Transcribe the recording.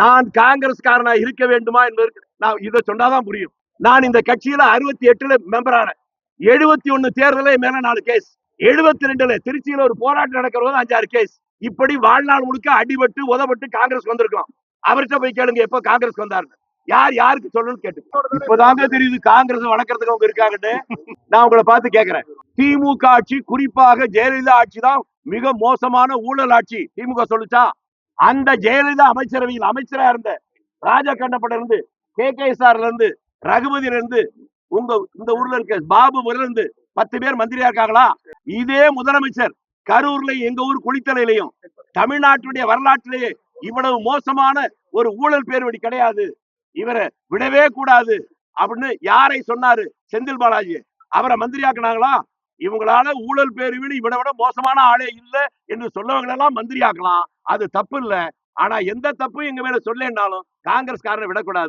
நான் காங்கிரஸ்காரனா இருக்க வேண்டுமா என்பதற்கு நான் இதை சொன்னாதான் புரியும். நான் இந்த கட்சியில அறுபத்தி எட்டுல மெம்பர் ஆனேன். எழுபத்தி ஒண்ணு தேர்தலே மேல நாலு கேஸ் எழுபத்தி ரெண்டுல திருச்சியில ஒரு போராட்டம் நடக்கிற போது அஞ்சாறு கேஸ் இப்படி வாழ்நாள் முழுக்க அடிபட்டு உதப்பட்டு காங்கிரஸ் வந்திருக்கலாம். அவர்கிட்ட போய் கேளுங்க எப்ப காங்கிரஸ் வந்தாருன்னு. யார் யாருக்கு சொல்லணும்னு கேட்டு. இப்பதாங்க தெரியுது காங்கிரஸ் வளர்க்கறதுக்கு அவங்க இருக்காங்கன்னு. நான் உங்களை பார்த்து கேட்கிறேன் திமுக ஆட்சி குறிப்பாக ஜெயலலிதா ஆட்சி தான் மிக மோசமான ஊழல் ஆட்சி. திமுக சொல்லுச்சா? அந்த ஜெயலலிதா அமைச்சரவையில் அமைச்சரா இருந்த ராஜா கண்டப்பட்ட இருந்து கே. கே. இருந்து ரகுபதியில இருந்து உங்க இந்த ஊர்ல இருக்க பாபு முதல்ல இருந்து பத்து பேர் மந்திரியா இருக்காங்களா? இதே முதலமைச்சர் கரூர்ல எங்க ஊர் குளித்தலையிலையும் தமிழ்நாட்டுடைய வரலாற்றிலேயே இவ்வளவு மோசமான ஒரு ஊழல் பேர்வடி கிடையாது. இவரை விடவே கூடாது அப்படின்னு யாரை சொன்னாரு செந்தில் பாலாஜி? அவரை மந்திரியாக்குனாங்களா? இவங்களால ஊழல் பேருவிடு இவனை விட மோசமான ஆளே இல்ல என்று சொல்லவங்களெல்லாம் மந்திரியாக்கலாம். அது தப்பு இல்ல. ஆனா எந்த தப்பும் எங்க மேல சொல்லேன்னாலும் காங்கிரஸ்காரனை விடக்கூடாது.